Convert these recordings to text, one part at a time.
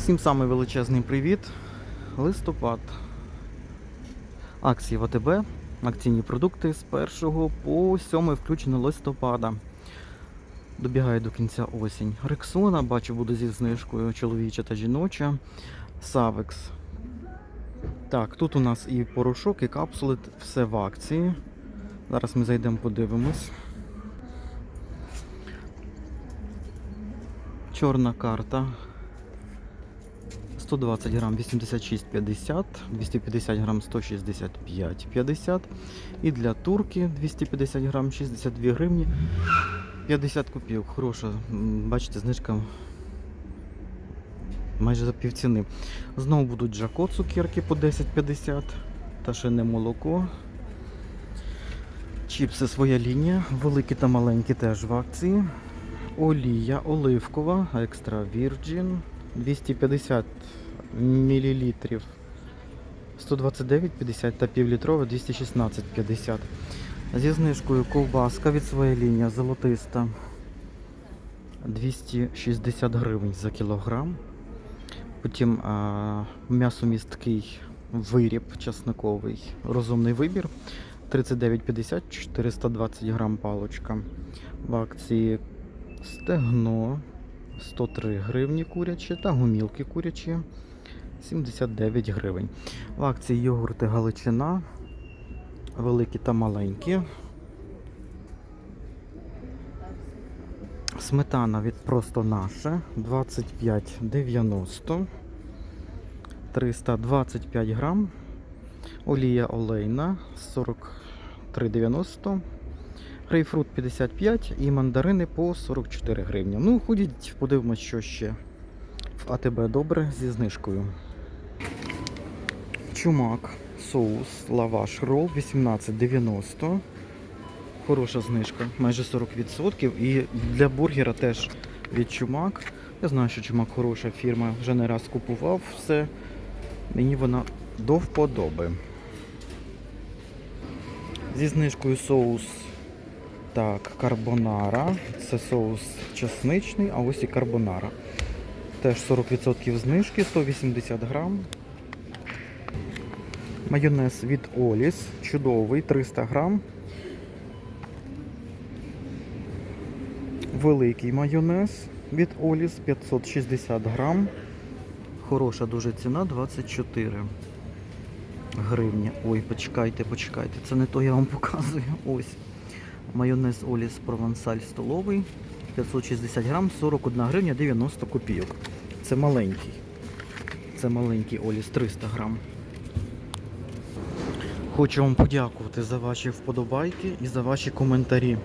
Всім самий величезний привіт. Листопад. Акції в АТБ. Акційні продукти з 1 по 7 включно листопада. Добігає до кінця осінь. Рексона, бачу, буде зі знижкою чоловіча та жіноча. Савекс. Так, тут у нас і порошок, і капсули, все в акції. Зараз ми зайдемо, подивимось. Чорна карта 120 грам 86,50, 250 грам 165,50 і для турки 250 грам 62 гривні 50 копійок. Хороша, бачите, знижка майже за півціни. Знову будуть Джако цукерки по 10,50 та ще не молоко. Чіпси своя лінія, великі та маленькі теж в акції. Олія оливкова, екстра Virgin 250 мл. 129,50 та півлітрова 216,50. Зі знижкою ковбаска від своєї лінії золотиста 260 гривень за кілограм. Потім а, м'ясомісткий виріб часниковий, розумний вибір 39,50 420 грам палочка. В акції стегно 103 гривні курячі та гумілки курячі 79 гривень. В акції йогурти Галичина, великі та маленькі. Сметана від просто наше 25,90 325 грам. Олія олейна 43,90 Грейпфрут 55 і мандарини по 44 гривні. Ну, ходіть, подивимось, що ще в АТБ добре зі знижкою. Чумак, соус, лаваш, рол 18,90. Хороша знижка, майже 40%. І для бургера теж від чумак. Я знаю, що чумак хороша фірма, вже не раз купував все. Мені вона до вподоби. Зі знижкою соус так, карбонара. Це соус чесничний, а ось і карбонара. Теж 40% знижки, 180 грам. Майонез від Оліс. Чудовий, 300 грам. Великий майонез від Оліс 560 грам. Хороша дуже ціна 24 гривні. Ой, почекайте, почекайте. Це не то я вам показую. Ось. Майонез Оліс Провансаль столовий 560 грам, 41 гривня 90 копійок. Це маленький. Це маленький Оліс 300 грам. Хочу вам подякувати за ваші вподобайки і за ваші коментарі.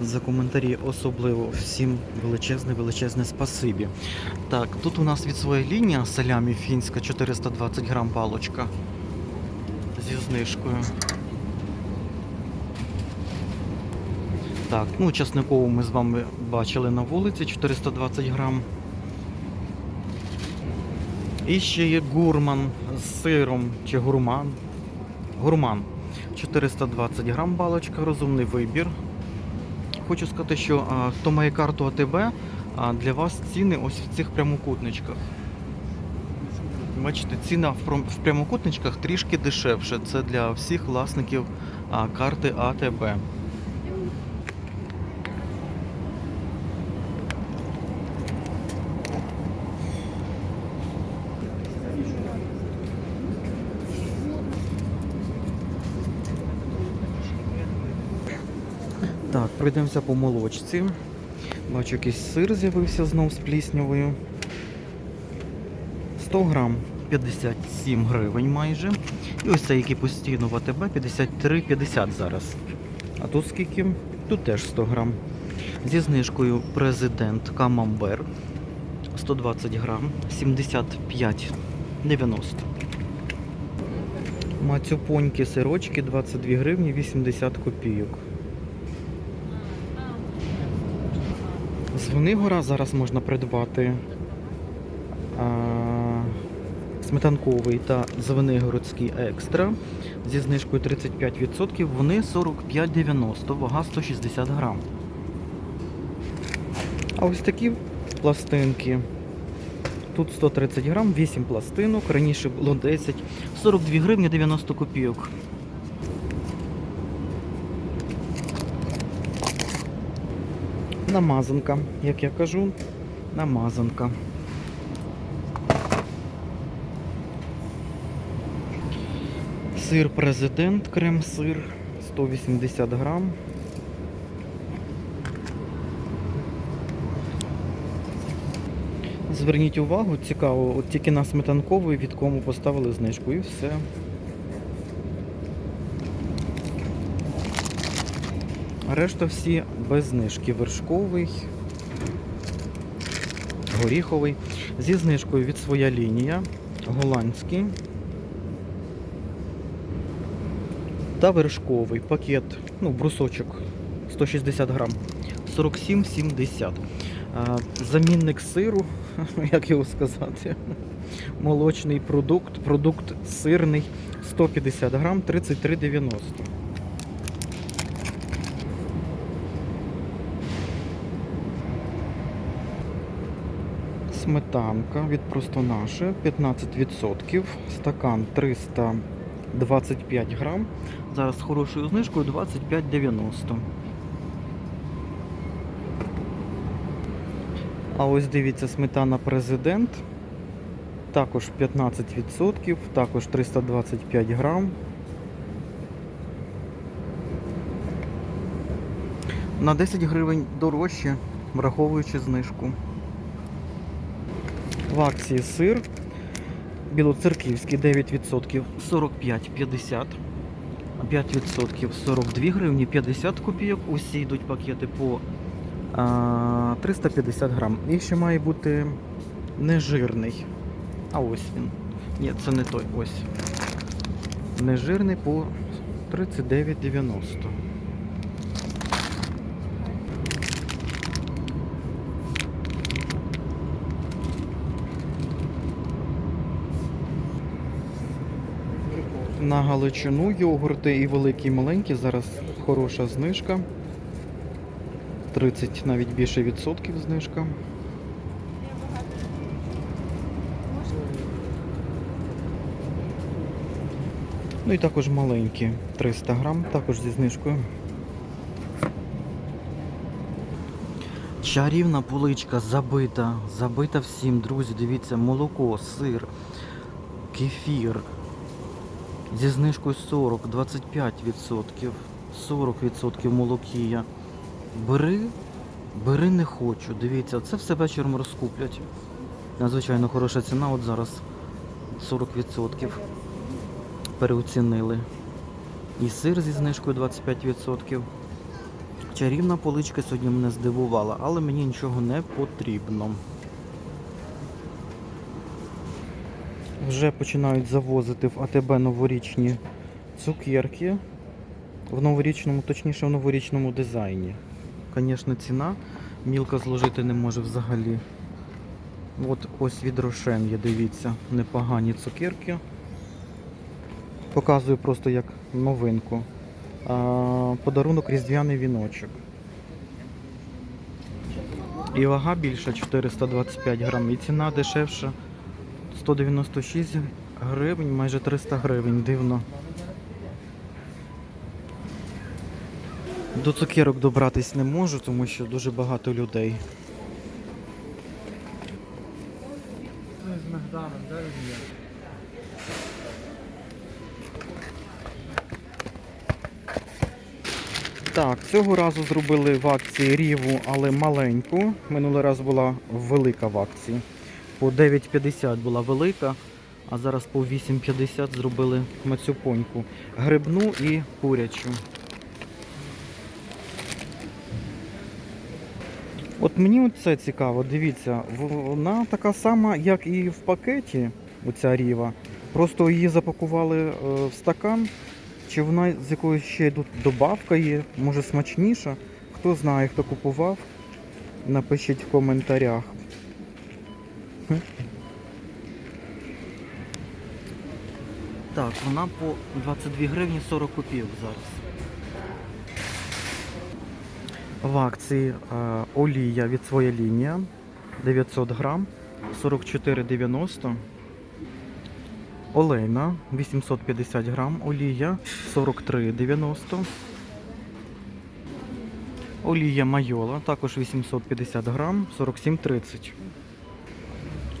За коментарі особливо всім величезне, величезне спасибі. Так, тут у нас від своєї лінії салямі фінська 420 грам палочка зі знижкою. Так, ну часникову ми з вами бачили на вулиці 420 грам. І ще є гурман з сиром чи гурман. Гурман. 420 грам балочка, розумний вибір. Хочу сказати, що хто має карту АТБ, для вас ціни ось в цих прямокутничках. Бачите, ціна в прямокутничках трішки дешевше. Це для всіх власників карти АТБ. Так, пройдемося по молочці. Бачу, якийсь сир з'явився знов з пліснявою. 100 грам 57 гривень майже. І ось цей, який постійно в АТБ, 53,50 зараз. А тут скільки? Тут теж 100 грам. Зі знижкою президент Камамбер 120 грам, 75,90. Мацюпоньки сирочки 22 гривні 80 копійок. З Винигора зараз можна придбати а, сметанковий та звенигородський екстра зі знижкою 35%. Вони 45,90, вага 160 грам. А ось такі пластинки Тут 130 грам, 8 пластинок, раніше було 10, 42 гривні 90 копійок. Намазанка, як я кажу, намазанка. Сир президент, крем-сир 180 грам. Зверніть увагу, цікаво, от тільки на сметанковий від кому поставили знижку і все. Решта всі без знижки. Вершковий, горіховий. Зі знижкою від своя лінія, голландський. Та вершковий пакет, ну, брусочок 160 грам, 47,70. Замінник сиру, як його сказати, молочний продукт, продукт сирний 150 грам, 33,90. Сметанка від просто наше 15%, стакан 325 грам. Зараз з хорошою знижкою 25,90. А ось дивіться, сметана президент. Також 15%, також 325 грам. На 10 гривень дорожче, враховуючи знижку. В акції сир. Білоцерківський 9% 45,50. 5% 42 гривні 50 копійок. Усі йдуть пакети по а, 350 грам. І ще має бути нежирний. А ось він. Ні, це не той. Ось. Нежирний по 39,90. На Галичину йогурти і великі, і маленькі. Зараз хороша знижка. 30 навіть більше відсотків знижка. Ну і також маленькі 300 грам, також зі знижкою. Чарівна поличка забита, забита всім, друзі. Дивіться, молоко, сир, кефір. Зі знижкою 40, 25%, 40% молокія. Бери, бери не хочу. Дивіться, це все вечором розкуплять. Надзвичайно хороша ціна, от зараз 40% переоцінили. І сир зі знижкою 25%. Чарівна поличка сьогодні мене здивувала, але мені нічого не потрібно. Вже починають завозити в АТБ новорічні цукерки. В новорічному, точніше в новорічному дизайні. Звісно, ціна. Мілка зложити не може взагалі. От ось від Рошен є, дивіться, непогані цукерки. Показую просто як новинку. Подарунок різдвяний віночок. І вага більша 425 грам. І ціна дешевша 196 гривень, майже 300 гривень. Дивно. До цукерок добратись не можу, тому що дуже багато людей. Так, цього разу зробили в акції ріву, але маленьку. Минулий раз була велика в акції. По 9,50 була велика, а зараз по 8,50 зробили мацюпоньку. Грибну і курячу. От мені це цікаво, дивіться, вона така сама, як і в пакеті, оця ріва. Просто її запакували е, в стакан. Чи вона з якоюсь ще добавка є, може смачніша? Хто знає, хто купував, напишіть в коментарях. Так, вона по 22 гривні 40 копійок зараз. В акції е, олія від своя лінія 900 грам 44,90. Олейна 850 грам. Олія 43,90. Олія майола також 850 грам, 47,30.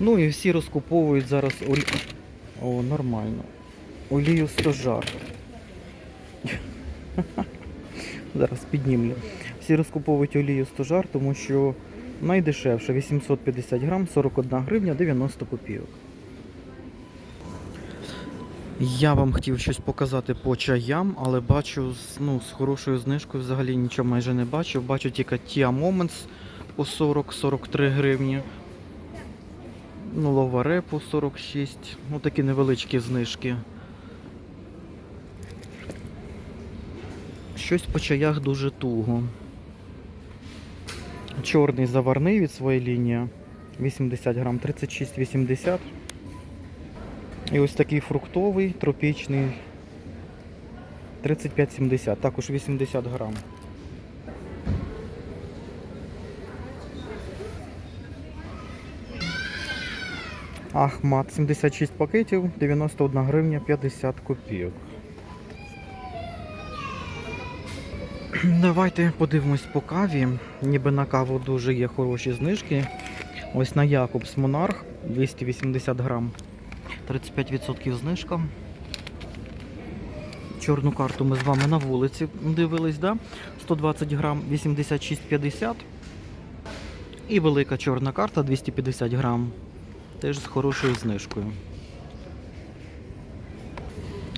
Ну і всі розкуповують зараз олі... О, нормально. Олію стожар. Зараз піднімлю. Всі розкуповують олію стожар, тому що найдешевше 850 грам, 41 гривня 90 копійок. Я вам хотів щось показати по чаям, але бачу ну, з хорошою знижкою взагалі нічого майже не бачу. Бачу тільки Tia Moments по 40-43 гривні. Ну, ловаре по 46. Ну такі невеличкі знижки. Щось по чаях дуже туго. Чорний заварний від своєї лінії 80 грам 36,80. І ось такий фруктовий, тропічний 35,70, також 80 грам. Ахмат 76 пакетів, 91 гривня 50 копійок. Давайте подивимось по каві. Ніби на каву дуже є хороші знижки. Ось на Якобс Монарх 280 грам. 35% знижка. Чорну карту ми з вами на вулиці дивились, да? 120 грам 86,50. І велика чорна карта 250 грам. Теж з хорошою знижкою.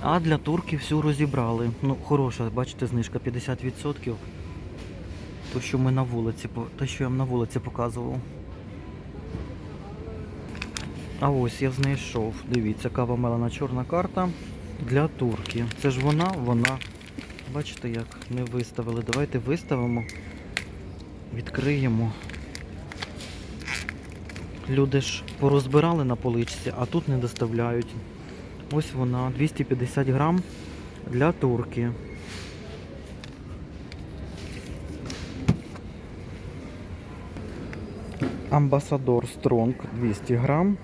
А для турки всю розібрали. Ну, хороша, бачите, знижка 50%. То, що ми на вулиці, те, що я вам на вулиці показував. А ось я знайшов. Дивіться, кава мелена чорна карта для турки. Це ж вона, вона. Бачите, як не виставили. Давайте виставимо, відкриємо. Люди ж порозбирали на поличці, а тут не доставляють. Ось вона, 250 грам для турки. Амбасадор Стронг 200 грам.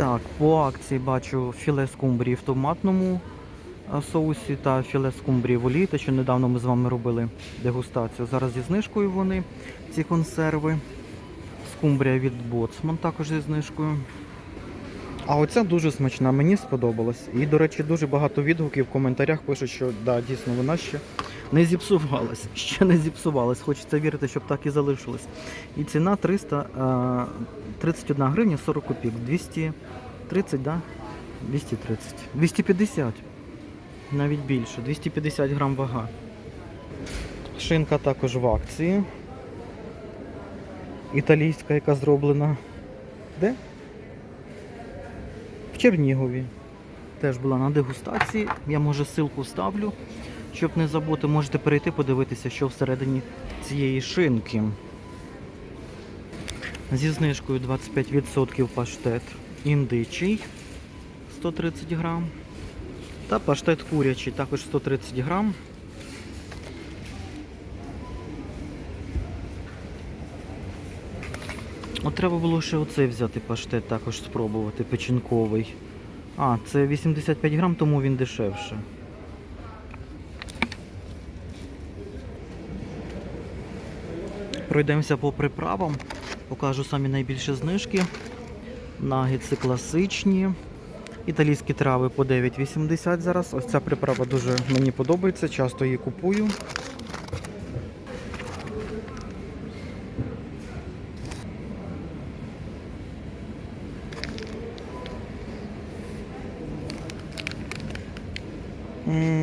Так, по акції бачу філе скумбрії в томатному соусі та філе скумбрії в олії, те, що недавно ми з вами робили дегустацію. Зараз зі знижкою вони, ці консерви. Скумбрія від Боцман також зі знижкою. А оця дуже смачна, мені сподобалась. І, до речі, дуже багато відгуків в коментарях пишуть, що да, дійсно вона ще не зіпсувалась. Ще не зіпсувалась. Хочеться вірити, щоб так і залишилось. І ціна 300, е, 31 гривня 40 копійок. 230, да? 230. 250. Навіть більше. 250 грам вага. Шинка також в акції. Італійська, яка зроблена. Де? В Чернігові. Теж була на дегустації. Я може ссылку ставлю. Щоб не забути, можете перейти подивитися, що всередині цієї шинки. Зі знижкою 25% паштет індичий 130 грам. Та паштет курячий також 130 грам. От треба було ще оцей взяти паштет, також спробувати, печінковий. А, це 85 грам, тому він дешевше. Пройдемося по приправам. Покажу самі найбільші знижки. Нагетси класичні. Італійські трави по 9,80 зараз. Ось ця приправа дуже мені подобається, часто її купую. М,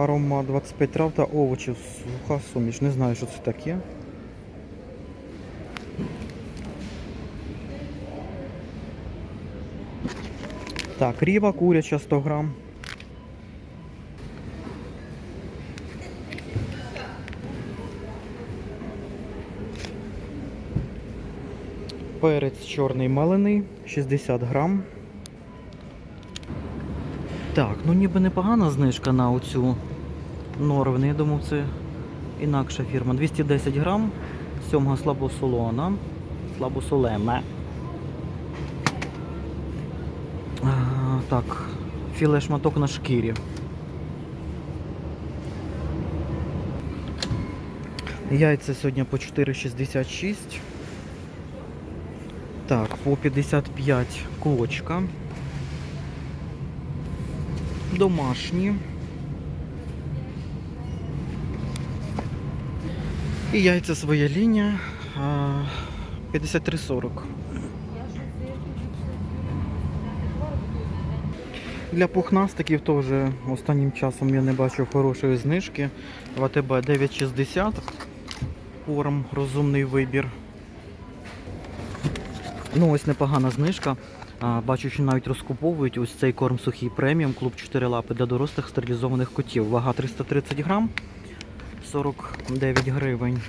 Аромат 25 трав та овочів, суха суміш. Не знаю, що це таке. Так, ріва куряча 100 грам. Перець чорний мелений 60 грам. Так, ну ніби непогана знижка на оцю Норвен. Я думав, це інакша фірма. 210 грам, сьомга слабосолона, слабосолеме. Так, філе шматок на шкірі. Яйця сьогодні по 4,66. Так, по 55 кочка. Домашні. І яйця своя лінія. 53,40. Для пухнастиків теж останнім часом я не бачив хорошої знижки. В АТБ 9,60. Корм, розумний вибір. Ну, ось непогана знижка. Бачу, що навіть розкуповують ось цей корм сухий преміум, клуб 4 лапи для дорослих стерилізованих котів. Вага 330 грам, 49 гривень.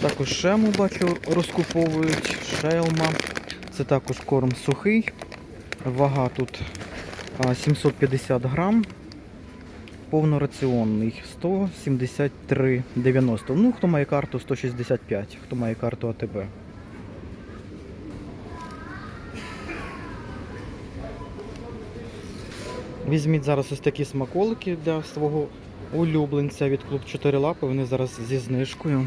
Також шему бачу розкуповують. Шелма. Це також корм сухий. Вага тут 750 грам. Повнораціонний 173,90. Ну, хто має карту 165, хто має карту АТБ. Візьміть зараз ось такі смаколики для свого улюбленця від клуб 4 лапи. Вони зараз зі знижкою.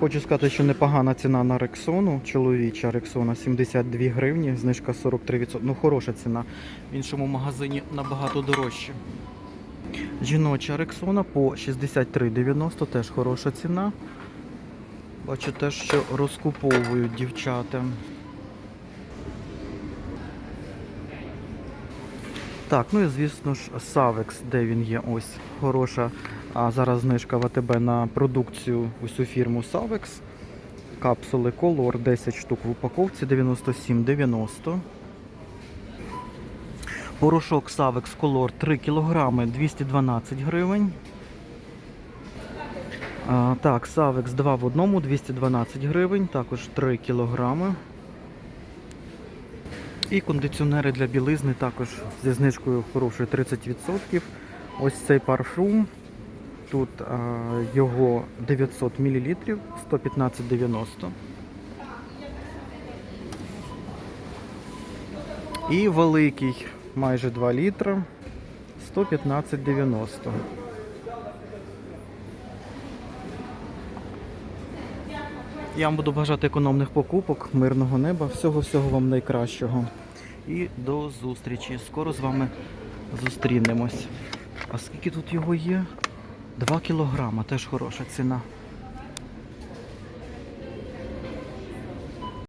Хочу сказати, що непогана ціна на Рексону. Чоловіча Рексона 72 гривні, знижка 43%. Ну, хороша ціна. В іншому магазині набагато дорожче. Жіноча Рексона по 63,90, теж хороша ціна. Бачу теж, що розкуповують дівчата. Так, ну і звісно ж Савекс, де він є, ось хороша. А зараз знижка в АТБ на продукцію усю фірму Savex. Капсули Color 10 штук в упаковці 97,90. Порошок Savex Color 3 кг 212 гривень. Так, Savex 2 в одному 212 гривень, також 3 кг. І кондиціонери для білизни також зі знижкою хорошою 30%. Ось цей парфум. Тут а, його 900 мл 115,90. І великий майже 2 літра 115,90. Я вам буду бажати економних покупок, мирного неба, всього-всього вам найкращого. І до зустрічі. Скоро з вами зустрінемось. А скільки тут його є? 2 кілограма, теж хороша ціна.